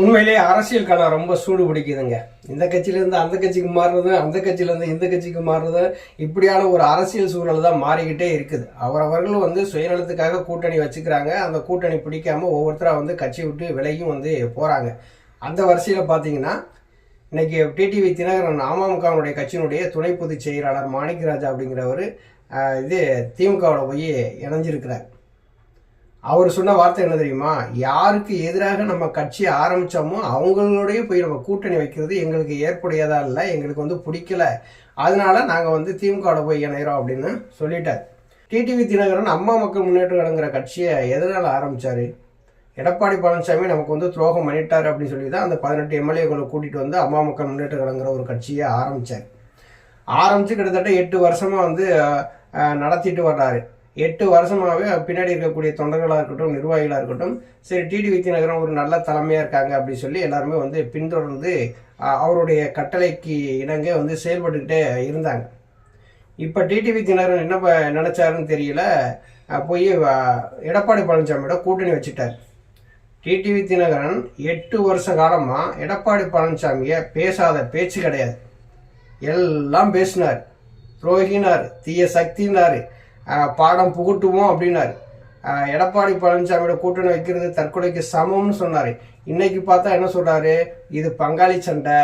உண்மையிலேயே அரசியல் களம் ரொம்ப சூடு பிடிக்குதுங்க. இந்த கட்சியிலேருந்து அந்த கட்சிக்கு மாறுறது அந்த கட்சியிலேருந்து இந்த கட்சிக்கு மாறுறது இப்படியான ஒரு அரசியல் சூழல் தான் மாறிக்கிட்டே இருக்குது. அவரவர்கள் வந்து சுயநலத்துக்காக கூட்டணி வச்சுக்கிறாங்க. அந்த கூட்டணி பிடிக்காம ஒவ்வொருத்தராக வந்து கட்சி விட்டு விலகியும் வந்து போகிறாங்க அந்த வரிசையில் பார்த்தீங்கன்னா இன்னைக்கு டிடிவி தினகரன் அமமுகவினுடைய கட்சியினுடைய துணை பொதுச் செயலாளர் மாணிக்கராஜா அப்படிங்கிறவர் இது திமுகவோட போய் இணைஞ்சிருக்கிறார். அவர் சொன்ன வார்த்தை என்ன தெரியுமா? யாருக்கு எதிராக நம்ம கட்சி ஆரம்பிச்சோமோ அவங்களோடய போய் நம்ம கூட்டணி வைக்கிறது எங்களுக்கு ஏற்புடையதாக இல்லை எங்களுக்கு வந்து பிடிக்கல. அதனால நாங்கள் வந்து திமுகவோட போய் இணைகிறோம் அப்படின்னு சொல்லிட்டார். டிடிவி தினகரன் அம்மா மக்கள் முன்னேற்ற கழகங்கிற கட்சியை எதனால் ஆரம்பித்தார் எடப்பாடி பழனிசாமி நமக்கு வந்து துரோகம் பண்ணிட்டார் அப்படின்னு சொல்லி தான் அந்த பதினெட்டு எம்எல்ஏக்களை கூட்டிகிட்டு வந்து அம்மா மக்கள் முன்னேற்ற கழகங்கிற ஒரு கட்சியை ஆரம்பித்தார் ஆரம்பித்து கிட்டத்தட்ட எட்டு வருஷமாக வந்து நடத்திட்டு வர்றாரு. எட்டு வருஷமாகவே பின்னாடி இருக்கக்கூடிய தொண்டர்களாக இருக்கட்டும் நிர்வாகிகளாக இருக்கட்டும் சரி டிடி வித்தியநகரம் ஒரு நல்ல தலைமையாக இருக்காங்க அப்படின்னு சொல்லி எல்லாருமே வந்து பின்தொடர்ந்து அவருடைய கட்டளைக்கு இணங்க வந்து செயல்பட்டுக்கிட்டே இருந்தாங்க. இப்போ டிடிவி தினகரன் என்ன ப- தெரியல. போய் எடப்பாடி பழனிசாமியோட கூட்டணி வச்சுட்டார். டிடிவி தினகரன் எட்டு வருஷ காலமாக எடப்பாடி பழனிசாமியை பேசாத பேச்சு கிடையாது. எல்லாம் பேசினார். துரோகினார். தீய சக்தினார். பாடம் புகட்டுவோம் அப்படின்னாரு. எடப்பாடி பழனிசாமியோட கூட்டணி வைக்கிறது தற்கொலைக்கு சமம்னு சொன்னார். இன்னைக்கு பார்த்தா என்ன சொல்கிறாரு இது பங்காளி சண்டை.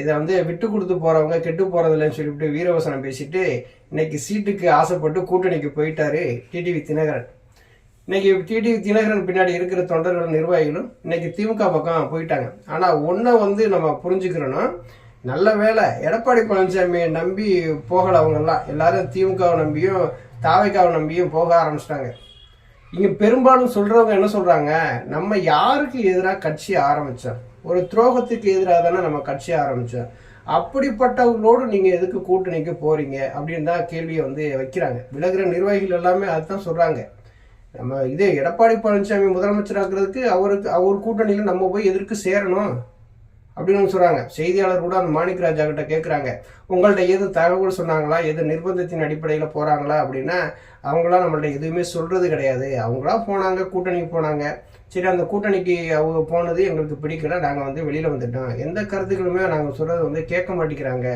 இதை வந்து விட்டு கொடுத்து போகிறவங்க கெட்டு போகிறதில்லன்னு சொல்லிவிட்டு வீரவசனம் பேசிட்டு இன்னைக்கு சீட்டுக்கு ஆசைப்பட்டு கூட்டணிக்கு போயிட்டாரு டிடிவி தினகரன். இன்னைக்கு டிடிவி தினகரன் பின்னாடி இருக்கிற தொண்டர்கள் நிர்வாகிகளும் இன்னைக்கு திமுக பக்கம் போயிட்டாங்க. ஆனால் ஒன்றை வந்து நம்ம புரிஞ்சுக்கிறோன்னா நல்ல வேலை எடப்பாடி பழனிசாமியை நம்பி போகலை அவங்கெல்லாம். எல்லாரும் திமுகவை நம்பியும் தாவைக்காவை நம்பியும் போக ஆரம்பிச்சிட்டாங்க. இங்கே பெரும்பாலும் சொல்கிறவங்க என்ன சொல்கிறாங்க நம்ம யாருக்கு எதிராக கட்சி ஆரம்பித்தோம் ஒரு துரோகத்துக்கு எதிராக தானே நம்ம கட்சி ஆரம்பித்தோம் அப்படிப்பட்டவங்களோடு நீங்கள் எதுக்கு கூட்டணிக்கு போகிறீங்க அப்படின்னு தான் கேள்வியை வந்து வைக்கிறாங்க. விலகிற நிர்வாகிகள் எல்லாமே அதுதான் சொல்கிறாங்க நம்ம இதே எடப்பாடி பழனிசாமி முதலமைச்சராக்குறதுக்கு அவருக்கு அவர் கூட்டணியில் நம்ம போய் எதிர்க்கு சேரணும். அப்படின்னு சொல்கிறாங்க செய்தியாளர் கூட அந்த மாணிக் ராஜா கிட்ட கேட்குறாங்க உங்கள்ட்ட எது தகவல் சொன்னாங்களா? எது நிர்பந்தத்தின் அடிப்படையில் போகிறாங்களா அப்படின்னா அவங்களாம் நம்மள்ட்ட எதுவுமே சொல்கிறது கிடையாது. அவங்களா போனாங்க கூட்டணிக்கு போனாங்க. சரி அந்த கூட்டணிக்கு அவங்க போனது எங்களுக்கு பிடிக்கல. நாங்கள் வந்து வெளியில் வந்துட்டோம். எந்த கருத்துக்களுமே நாங்கள் சொல்கிறது வந்து கேட்க மாட்டேங்கிறாங்க.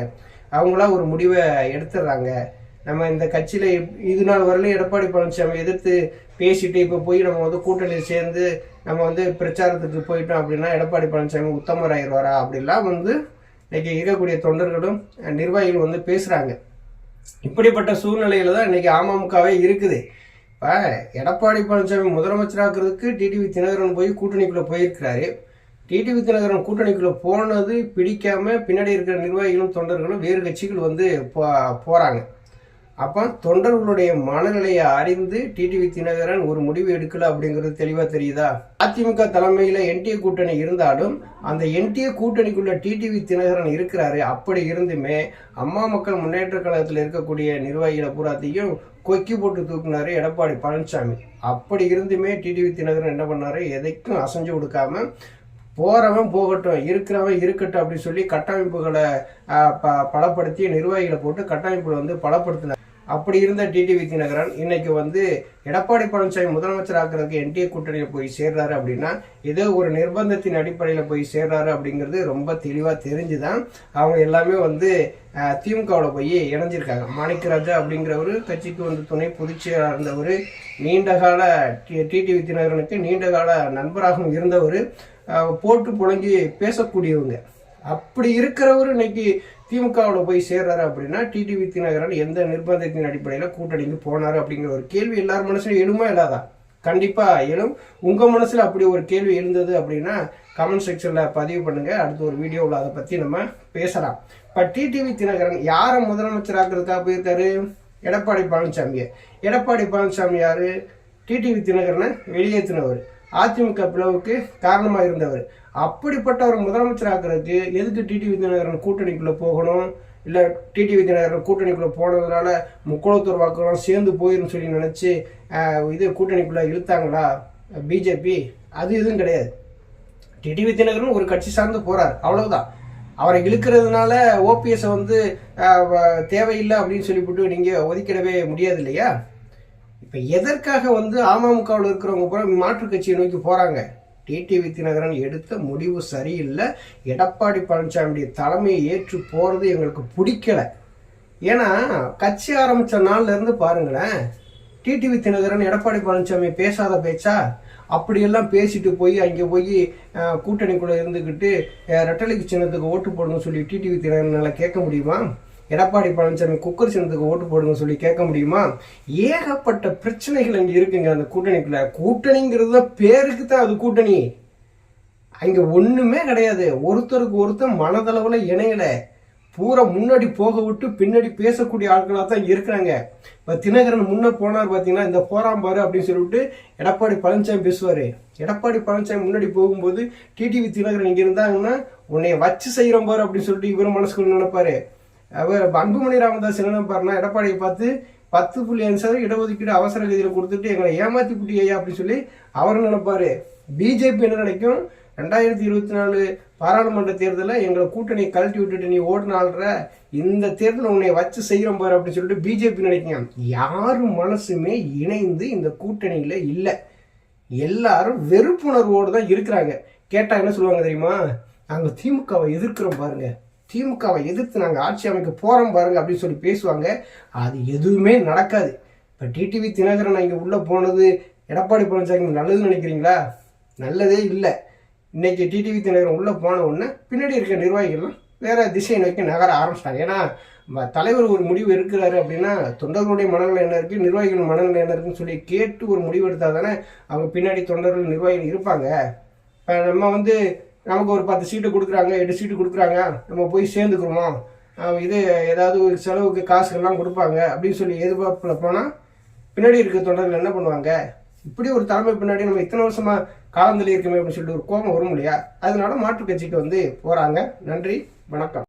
அவங்களா ஒரு முடிவை எடுத்துடுறாங்க. நம்ம இந்த கட்சியில இது நாள் வரலையும் எடப்பாடி பழனிசாமி எதிர்த்து பேசிட்டு இப்போ போய் நம்ம வந்து கூட்டணியில் சேர்ந்து நம்ம வந்து பிரச்சாரத்துக்கு போயிட்டோம் அப்படின்னா எடப்பாடி பழனிசாமி உத்தமர் ஆயிடுவாரா அப்படிலாம் வந்து இன்னைக்கு இருக்கக்கூடிய தொண்டர்களும் நிர்வாகிகளும் வந்து பேசுறாங்க. இப்படிப்பட்ட சூழ்நிலையில தான் இன்னைக்கு அமமுகவே இருக்குது. இப்போ எடப்பாடி பழனிசாமி முதலமைச்சராக்குறதுக்கு டிடிவி தினகரன் போய் கூட்டணிக்குள்ள போயிருக்கிறாரு. டிடிவி தினகரன் கூட்டணிக்குள்ள போனது பிடிக்காம பின்னாடி இருக்கிற நிர்வாகிகளும் தொண்டர்களும் வேறு கட்சிகள் வந்து போ- போறாங்க. அப்போ தொண்டர்களுடைய மனநிலையை அறிந்து டிடிவி தினகரன் ஒரு முடிவு எடுக்கல அப்படிங்கிறது தெளிவாக தெரியுதா? அதிமுக தலைமையில் என்டிஏ கூட்டணி இருந்தாலும் அந்த என்டிஏ கூட்டணிக்குள்ள டிடிவி தினகரன் இருக்கிறாரு. அப்படி இருந்துமே அம்மா மக்கள் முன்னேற்ற கழகத்தில் இருக்கக்கூடிய நிர்வாகிகளை பூராத்தையும் கொக்கி போட்டு தூக்குனாரு எடப்பாடி பழனிசாமி. அப்படி இருந்துமே டிடிவி தினகரன் என்ன பண்ணாரு? எதைக்கும் அசைஞ்சு கொடுக்காம போகிறவன் போகட்டும் இருக்கிறவன் இருக்கட்டும் அப்படின்னு சொல்லி கட்டமைப்புகளை ப- பலப்படுத்தி நிர்வாகிகளை போட்டு கட்டமைப்புகளை வந்து பலப்படுத்தினார். அப்படி இருந்த டிடி தினகரன் இன்னைக்கு வந்து எடப்பாடி பழனிசாமி முதலமைச்சர் ஆக்குறதுக்கு என்டிஏ கூட்டணியில் போய் சேர்றாரு அப்படின்னா ஏதோ ஒரு நிர்பந்தத்தின் அடிப்படையில் போய் சேர்றாரு அப்படிங்கிறது ரொம்ப தெளிவாக தெரிஞ்சுதான் அவங்க எல்லாமே வந்து திமுகவில் போய் இணைஞ்சிருக்காங்க. மாணிக்கராஜா அப்படிங்கிறவர் கட்சிக்கு வந்து துணை பொதுச்செயலாக இருந்தவர் நீண்டகால டிடிவி தினகரனுக்கு நீண்டகால நண்பராகவும் இருந்தவர் போட்டு புழங்கி பேசக்கூடியவங்க. அப்படி இருக்கிறவர் இன்னைக்கு திமுகவோட போய் சேர்றாரு அப்படின்னா டிடிவி தினகரன் எந்த நிர்பந்தத்தின் அடிப்படையில் கூட்டணிக்கு போனாரு அப்படிங்கிற ஒரு கேள்வி எல்லார் மனசுலையும் எழுமா இல்லாதா? கண்டிப்பாக எழும். உங்கள் மனசில் அப்படி ஒரு கேள்வி எழுந்தது அப்படின்னா கமெண்ட் செக்ஷனில் பதிவு பண்ணுங்கள் அடுத்த ஒரு வீடியோவில் அதை பற்றி நம்ம பேசலாம். இப்போ டிடிவி தினகரன் யாரை முதலமைச்சராக்குறதுக்காக போயிருக்காரு? எடப்பாடி பழனிசாமியை. எடப்பாடி பழனிசாமி யார்? டிடிவி தினகரனை வெளியேற்றினவர் அதிமுக பிளவுக்கு காரணமாக இருந்தவர். அப்படிப்பட்ட ஒரு முதலமைச்சர் ஆக்குறதுக்கு எதுக்கு டிடி விஜயநகரன் கூட்டணிக்குள்ளே போகணும்? இல்லை டிடி விஜயநகரன் கூட்டணிக்குள்ளே போனதுனால முக்குளத்தூர் வாக்குகளும் சேர்ந்து போயிடும் சொல்லி நினச்சி இது கூட்டணிக்குள்ளே இழுத்தாங்களா? பிஜேபி அது எதுவும் கிடையாது. டிடி தினகரன் ஒரு கட்சி சார்ந்து போகிறார் அவ்வளவுதான். அவரை இழுக்கிறதுனால ஓபிஎஸ்ஸை வந்து தேவையில்லை அப்படின்னு சொல்லிவிட்டு நீங்கள் ஒதுக்கிடவே முடியாது இல்லையா இப்போ எதற்காக வந்து அமமுகவில் இருக்கிறவங்க பூரா மாற்றுக் கட்சியை நோக்கி போகிறாங்க டிடிவி தினகரன் எடுத்த முடிவு சரியில்லை. எடப்பாடி பழனிசாமியுடைய தலைமையை ஏற்று போகிறது எங்களுக்கு பிடிக்கல. ஏன்னா கட்சி ஆரம்பித்த நாள்ல இருந்து பாருங்களேன் டிடிவி தினகரன் எடப்பாடி பழனிசாமி பேசாத பேச்சா? அப்படியெல்லாம் பேசிட்டு போய் அங்கே போய் கூட்டணிக்குள்ளே இருந்துக்கிட்டு ரெட்டலைக்கு சின்னத்துக்கு ஓட்டு போடணும்னு சொல்லி டிடிவி தினகரனால் கேட்க முடியுமா? எடப்பாடி பழனிசாமி குக்கர் சின்னத்துக்கு ஓட்டு போடுங்க சொல்லி கேட்க முடியுமா? ஏகப்பட்ட பிரச்சனைகள் அங்கே இருக்குங்க அந்த கூட்டணிக்குள்ள. கூட்டணிங்கிறது தான் பேருக்கு தான் அது கூட்டணி. அங்கே ஒன்றுமே கிடையாது. ஒருத்தருக்கு ஒருத்தர் மனதளவில் இணையலை. பூரா முன்னாடி போக விட்டு பின்னாடி பேசக்கூடிய ஆட்களாக தான் இருக்கிறாங்க. இப்போ தினகரன் முன்னே போனார் பார்த்தீங்கன்னா இந்த போறான் பாரு அப்படின்னு சொல்லிவிட்டு எடப்பாடி பழனிசாமி பேசுவார். எடப்பாடி பழனிசாமி முன்னாடி போகும்போது டிடிவி தினகரன் இங்கே இருந்தாங்கன்னா உன்னைய வச்சு செய்கிறோம் பாரு அப்படின்னு சொல்லிட்டு இவரும் மனசுக்குள்ள நினைப்பாரு. அன்புமணி ராமதாஸ் என்ன பாருனா எடப்பாடியை பார்த்து பத்து புள்ளி அஞ்சு சதவீதம் இடஒதுக்கீடு அவசர கதியில் கொடுத்துட்டு எங்களை ஏமாத்தி குட்டி ஐயா அப்படின்னு சொல்லி அவர் நினைப்பாரு. பிஜேபி என்ன நினைக்கும்? ரெண்டாயிரத்தி இருபத்தி நாலு பாராளுமன்ற தேர்தலில் எங்களை கூட்டணி கழட்டி விட்டுட்டு நீ ஓடினால்ற இந்த தேர்தல் உன்னை வச்சு செய்கிறோம் பாரு அப்படின்னு சொல்லிட்டு பிஜேபி நினைக்கும் யாரும் மனசுமே இணைந்து இந்த கூட்டணியில் இல்லை. எல்லாரும் வெறுப்புணர்வோடு தான் இருக்கிறாங்க. கேட்டால் என்ன சொல்லுவாங்க தெரியுமா? நாங்கள் திமுகவை எதிர்க்கிறோம் பாருங்கள் திமுகவை எதிர்த்து நாங்கள் ஆட்சி அமைக்க போகிறோம் பாருங்க அப்படின்னு சொல்லி பேசுவாங்க. அது எதுவுமே நடக்காது. இப்போ டிடிவி தினகரன் இங்கே உள்ளே போனது எடப்பாடி பழனிசாமி நல்லதுன்னு நினைக்கிறீங்களா? நல்லதே இல்லை. இன்றைக்கி டிடிவி தினகரன் உள்ளே போன உடனே பின்னாடி இருக்க நிர்வாகிகள்லாம் வேறு திசை நோக்கி நகர ஆரம்பிச்சிட்டாங்க. ஏன்னா தலைவர் ஒரு முடிவு இருக்கிறாரு அப்படின்னா தொண்டர்களுடைய மனநிலை என்ன இருக்குது நிர்வாகிகள் மனநிலை என்ன இருக்குன்னு சொல்லி கேட்டு ஒரு முடிவு எடுத்தால் தானே அவங்க பின்னாடி தொண்டர்கள் நிர்வாகிகள் இருப்பாங்க. இப்போ நம்ம வந்து நமக்கு ஒரு பத்து சீட்டு கொடுக்குறாங்க எட்டு சீட்டு கொடுக்குறாங்க நம்ம போய் சேர்ந்துக்கிறோமோ இது ஏதாவது ஒரு செலவுக்கு காசுகள்லாம் கொடுப்பாங்க அப்படின்னு சொல்லி எதிர்பார்ப்பில் போனால் பின்னாடி இருக்க தொண்டர்கள் என்ன பண்ணுவாங்க? இப்படி ஒரு தலைமை பின்னாடி நம்ம இத்தனை வருஷமாக காலந்தள்ளி இருக்கமே அப்படின்னு சொல்லிட்டு ஒரு கோபம் வரும் இல்லையா? அதனால மாற்றுக் கட்சிக்கு வந்து போகிறாங்க நன்றி வணக்கம்.